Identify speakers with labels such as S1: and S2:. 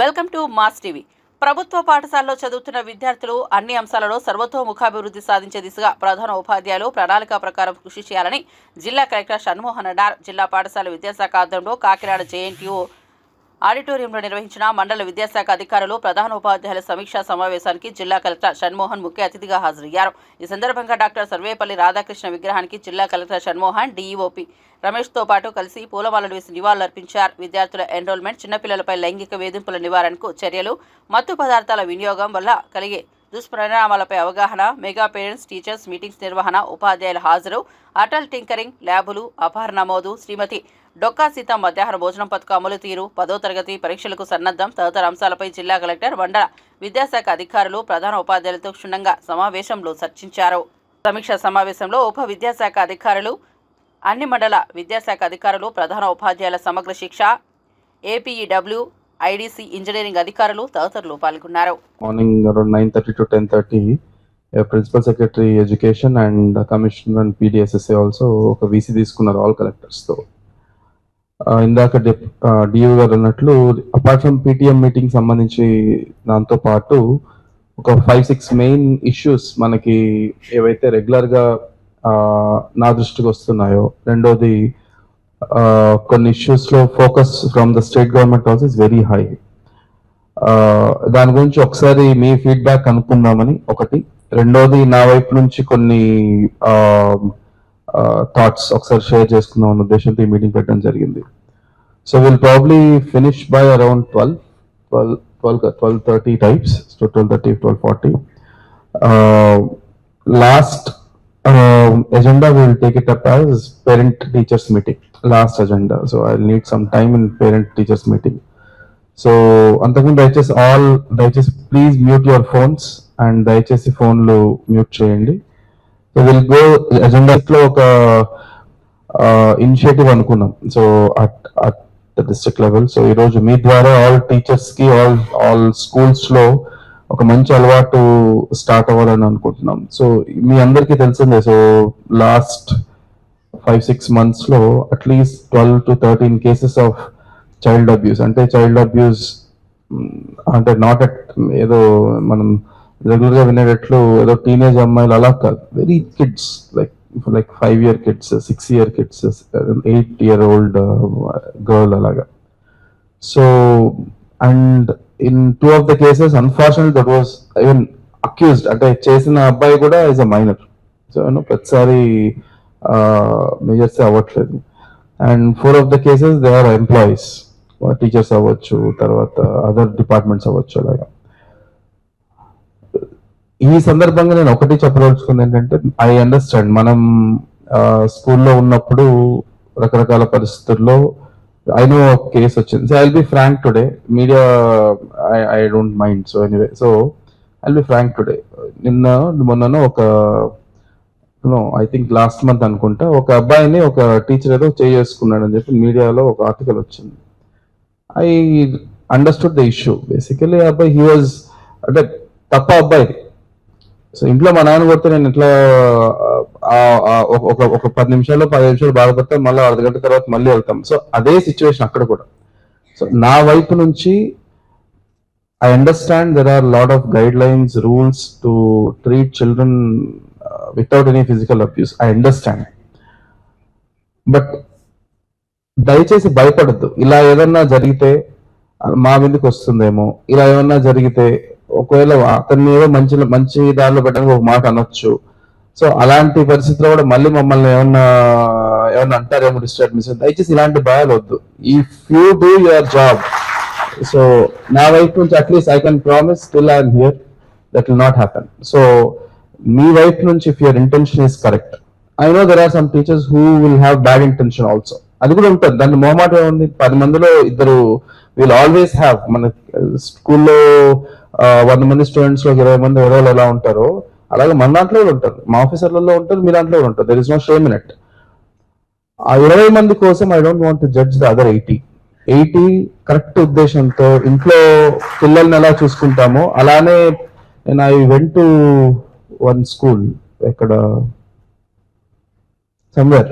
S1: Welcome to mass TV. ప్రభుత్వ పాఠశాలలో చదువుతున్న విద్యార్థులు అన్ని అంశాలలో సర్వతోముఖాభివృద్ధి సాధించే దిశగా ప్రధాన ఉపాధ్యాయులు ప్రణాళిక ప్రకారం కృషి చేయాలని జిల్లా కలెక్టర్ షణ్మోహన్ అన్నారు. జిల్లా పాఠశాల విద్యాశాఖ ఆధ్వర్యంలో కాకినాడ జేఎన్టీయూ ఆడిటోరియంలో నిర్వహించిన మండల విద్యాశాఖ అధికారులు ప్రధాన ఉపాధ్యాయుల సమీక్షా సమావేశానికి జిల్లా కలెక్టర్ షణ్మోహన్ ముఖ్య అతిథిగా హాజరయ్యారు. ఈ సందర్భంగా డాక్టర్ సర్వేపల్లి రాధాకృష్ణ విగ్రహానికి జిల్లా కలెక్టర్ షణ్మోహన్ డీఈఓపీ రమేష్తో పాటు కలిసి పూలమాలలు వేసి నివాళులర్పించారు. విద్యార్థుల ఎన్రోల్మెంట్ చిన్నపిల్లలపై లైంగిక వేధింపుల నివారణకు చర్యలు మత్తు పదార్థాల వినియోగం వల్ల కలిగే దుష్పరిణామాలపై అవగాహన మెగా పేరెంట్స్ టీచర్స్ మీటింగ్స్ నిర్వహణ ఉపాధ్యాయుల హాజరు. అటల్ టింకరింగ్ ల్యాబులు అపహరణ నమోదు శ్రీమతి డొక్కా సీత మధ్యాహ్న భోజనం పథకం అమలు తీరు. పదో తరగతి పరీక్షలకు సన్నద్ధం. తదితర అంశాలపై జిల్లా కలెక్టర్ మండల విద్యాశాఖ అధికారులు ప్రధాన ఉపాధ్యాయులతో క్షుణ్ణంగా సమావేశంలో చర్చించారు. సమీక్షా సమావేశంలో ఉప విద్యాశాఖ అధికారులు అన్ని మండల విద్యాశాఖ అధికారులు ప్రధాన ఉపాధ్యాయుల సమగ్ర శిక్ష ఏపీఈడబ్ల్యూ ఐడీసీ ఇంజనీరింగ్ అధికారులు తదితరులు పాల్గొన్నారు.
S2: Morning around nine thirty to ten thirty principal secretary education and commissioner and PDSSA also ఒక వీసీ తీసుకున్నారు ఆల్ కలెక్టర్స్తో. ఇందాక డిఓ గారు అన్నట్లు అపార్ట్ ఫ్రమ్ పీటీఎం మీటింగ్ సంబంధించి దాంతో పాటు ఒక ఫైవ్ సిక్స్ మెయిన్ ఇష్యూస్ మనకి ఏవైతే రెగ్యులర్గా నా దృష్టికి వస్తున్నాయో రెండోది కొన్ని ఇష్యూస్లో focus from the state government also is very high దాని గురించి ఒకసారి మీ ఫీడ్బ్యాక్ అనుకుందామని ఒకటి. రెండోది నా వైపు నుంచి కొన్ని థాట్స్ ఒకసారి షేర్ చేసుకుందాం అన్న ఉద్దేశంతో ఈ మీటింగ్ పెట్టడం జరిగింది. So will probably finish by around twelve twelve twelve twelve thirty types so twelve thirty twelve forty last agenda will will take it up as parent teachers meeting. Last agenda. So i'll need some time in parent teachers meeting. So అంతకుముందు దయచేసి all దయచేసి please mute your phones and దయచేసి ఫోన్లు mute చేయండి. So will go ఎజెండాలో ఒక initiative అనుకున్నాం. So at at district level so ఈరోజు మీ ద్వారా ఆల్ టీచర్స్కి ఆల్ ఆల్ స్కూల్స్లో ఒక మంచి అలవాటు స్టార్ట్ అవ్వాలని అనుకుంటున్నాం. సో మీ అందరికీ తెలిసిందే. సో లాస్ట్ ఫైవ్ సిక్స్ మంత్స్లో at least twelve to thirteen cases of child abuse అంటే చైల్డ్ అబ్యూస్ అంటే నాట్ అట్ ఏదో మనం రెగ్యులర్గా వినేటట్లు ఏదో టీనేజ్ అమ్మాయిలు అలా కాదు. Very kids like like five year kids six year kids eight year old girl అలాగా. So and in two of the cases unfortunate that was even accused అంటే చేసిన అబ్బాయి కూడా ఇస్ అ మైనర్ సో ప్రతిసారి measures అవ్వట్లేదు. And four of the cases they are employees teachers అవ్వచ్చు తర్వాత other departments అవ్వచ్చు అలాగా. ఈ సందర్భంగా నేను ఒకటి చెప్పదలుచుకుంది ఏంటంటే ఐ అండర్స్టాండ్ మనం స్కూల్లో ఉన్నప్పుడు రకరకాల పరిస్థితుల్లో ఐ నో కేసు వచ్చింది. So I be frank today media I don't mind so anyway so I be frank today నిన్న మొన్న ఒక no I think last month అనుకుంటా ఒక అబ్బాయిని ఒక టీచర్ ఏదో చేసుకున్నాడు అని చెప్పి మీడియాలో ఒక ఆర్టికల్ వచ్చింది. I understood the issue basically అబ్బాయి హీ వాజ్ అంటే తప్ప అబ్బాయి సో ఇంట్లో మా నాన్న కొడితే నేను ఇట్లా ఒక- ఒక ఒక పది నిమిషాలు పది నిమిషాలు బాధపడతాం మళ్ళీ అర్ధగంట తర్వాత మళ్ళీ వెళ్తాం. సో అదే సిచ్యువేషన్ అక్కడ కూడా. సో నా వైపు నుంచి I understand there are lot of guidelines rules to treat children without any physical abuse I understand but దయచేసి భయపడద్దు. ఇలా ఏదన్నా జరిగితే మా మీదకి వస్తుందేమో ఇలా ఏమన్నా జరిగితే ఒకవేళ అతన్ని ఏదో మంచి మంచి దారిలో పెట్టడానికి ఒక మాట అనొచ్చు. సో అలాంటి పరిస్థితిలో కూడా మళ్ళీ మమ్మల్ని ఏమన్నా ఏమన్నా అంటారేమో డిస్టర్బ్ దయచేసి ఇలాంటి భయాలు వద్దు. If you do your job so నా వైపు నుంచి at least I can promise still I'm here that will not happen so మీ వైపు నుంచి if your intention is correct I know there are some teachers who will have bad intention also అది కూడా ఉంటుంది. దాని మొహమాట ఏముంది? పది మందిలో ఇద్దరు విల్ ఆల్వేస్ హ్యావ్ మన స్కూల్లో వంద మంది స్టూడెంట్స్లో ఇరవై మంది ఎవరో ఎలా ఉంటారో అలాగే మన దాంట్లో కూడా ఉంటారు. మా ఆఫీసర్లలో ఉంటారు మీ దాంట్లో కూడా ఉంటారు there is no shame in it ఆ ఇరవై మంది కోసం I don't want judge the other eighty eighty correct ఉద్దేశంతో ఇంట్లో పిల్లల్ని ఎలా చూసుకుంటామో అలానే నేను I went to one school ఎక్కడ? సమ్వేర్